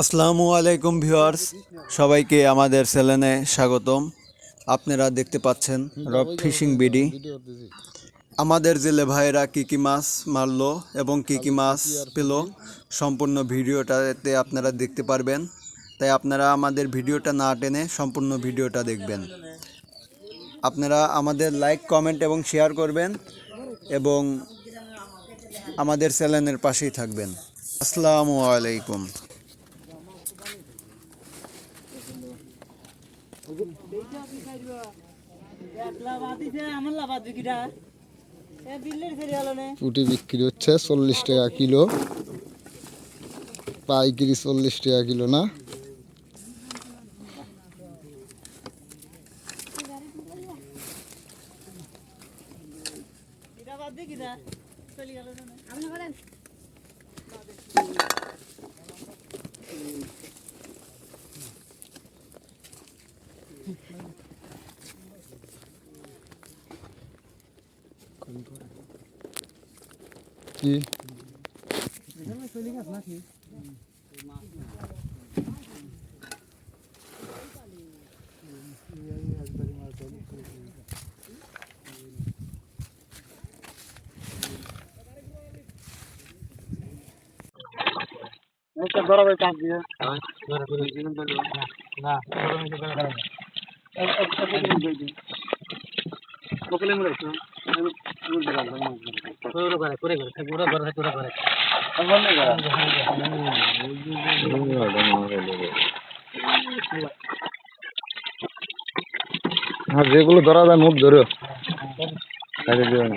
আসসালামু আলাইকুম ভিউয়ার্স, সবাইকে আমাদের চ্যানেলে স্বাগতম। আপনারা দেখতে পাচ্ছেন রক ফিশিং বিডি। আমাদের জেলে ভাইরা কী কী মাছ মারলো এবং কী কী মাছ পেল সম্পূর্ণ ভিডিওটাতে আপনারা দেখতে পারবেন। তাই আপনারা আমাদের ভিডিওটা না টেনে সম্পূর্ণ ভিডিওটা দেখবেন। আপনারা আমাদের লাইক, কমেন্ট এবং শেয়ার করবেন এবং আমাদের চ্যানেলের পাশেই থাকবেন। আসসালামু আলাইকুম। পুঁটি বিক্রি হচ্ছে চল্লিশ টাকা কিলো। পাইকারি চল্লিশ টাকা কিলো না? কি বরাবর চাপ দিয়ে না বকলে মরে আমি বলতে পারলাম হ্যাঁ যেগুলো ধরা যায় মুখ ধরো কাজে দিও না